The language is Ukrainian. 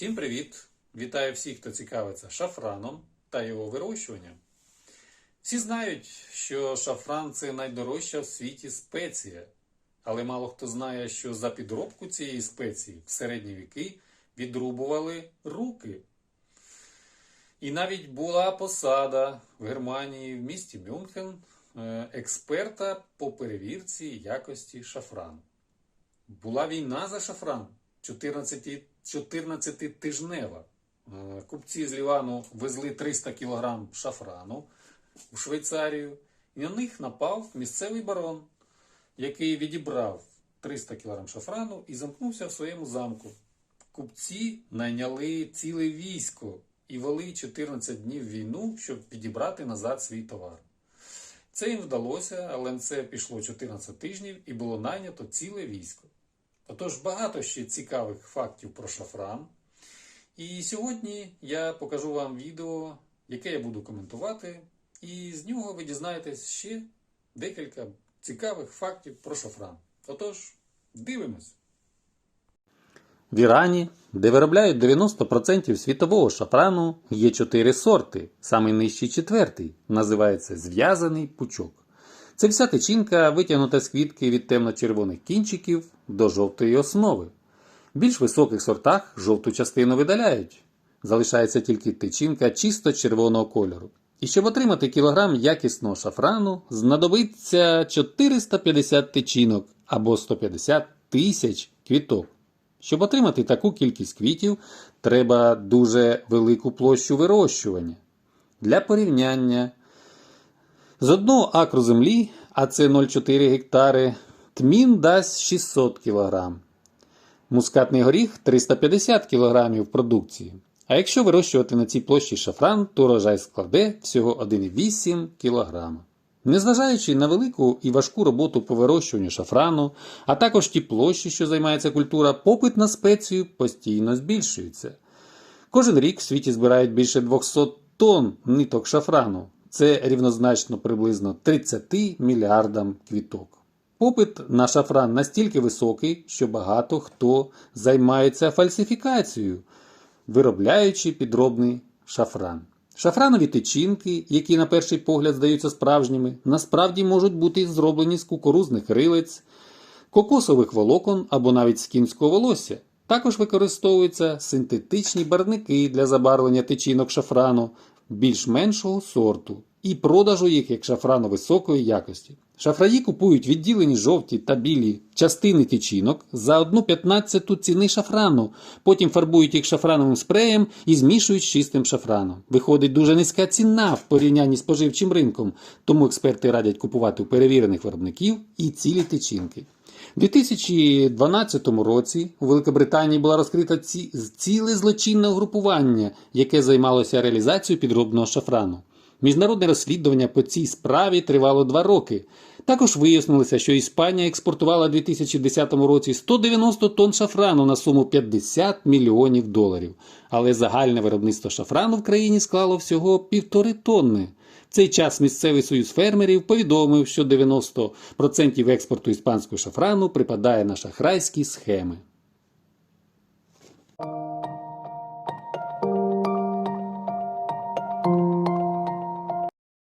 Всім привіт! Вітаю всіх, хто цікавиться шафраном та його вирощуванням. Всі знають, що шафран це найдорожча в світі спеція, але мало хто знає, що за підробку цієї спеції в середні віки відрубували руки. І навіть була посада в Германії в місті Мюнхен е, експерта по перевірці якості шафрану. Була війна за шафран 14, 14-тижнева. Е, Купці з Лівану везли 300 кг шафрану в Швейцарію, і на них напав місцевий барон, який відібрав 300 кг шафрану і замкнувся в своєму замку. Купці найняли ціле військо і вели 14 днів війну, щоб підібрати назад свій товар. Це їм вдалося, але це пішло 14 тижнів і було найнято ціле військо. Отож, багато ще цікавих фактів про шафран. І сьогодні я покажу вам відео, яке я буду коментувати, і з нього ви дізнаєтесь ще декілька цікавих фактів про шафран. Отож, дивимось. В Ірані, де виробляють 90% світового шафрану, є чотири сорти. Самий нижчий четвертий називається зв'язаний пучок. Це вся тичинка, витягнута з квітки від темно-червоних кінчиків до жовтої основи. В більш високих сортах жовту частину видаляють. Залишається тільки тичинка чисто червоного кольору. І щоб отримати кілограм якісного шафрану, знадобиться 450 тичинок або 150 тисяч квіток. Щоб отримати таку кількість квітів, треба дуже велику площу вирощування. Для порівняння, з одного акру землі, а це 0,4 гектари, тмін дасть 600 кг. Мускатний горіх 350 кг продукції. А якщо вирощувати на цій площі шафран, то урожай складе всього 1,8 кг. Незважаючи на велику і важку роботу по вирощуванню шафрану, а також ті площі, що займається культура, попит на спецію постійно збільшується. Кожен рік в світі збирають більше 200 тонн ниток шафрану. Це рівнозначно приблизно 30 мільярдам квіток. Попит на шафран настільки високий, що багато хто займається фальсифікацією, виробляючи підробний шафран. Шафранові тичинки, які на перший погляд здаються справжніми, насправді можуть бути зроблені з кукурузних рилиць, кокосових волокон або навіть з кінського волосся. Також використовуються синтетичні барвники для забарвлення тичинок шафрану більш-меншого сорту і продажу їх як шафрану високої якості. Шафраї купують відділені жовті та білі частини тичинок за одну п'ятнадцяту ціни шафрану, потім фарбують їх шафрановим спреєм і змішують з чистим шафраном. Виходить дуже низька ціна в порівнянні з споживчим ринком, тому експерти радять купувати у перевірених виробників і цілі тичинки. У 2012 році у Великобританії була розкрита ці... ціле злочинне угрупування, яке займалося реалізацією підробного шафрану. Міжнародне розслідування по цій справі тривало два роки. Також вияснилося, що Іспанія експортувала у 2010 році 190 тонн шафрану на суму 50 мільйонів доларів. Але загальне виробництво шафрану в країні склало всього півтори тонни. Цей час місцевий союз фермерів повідомив, що 90% експорту іспанського шафрану припадає на шахрайські схеми.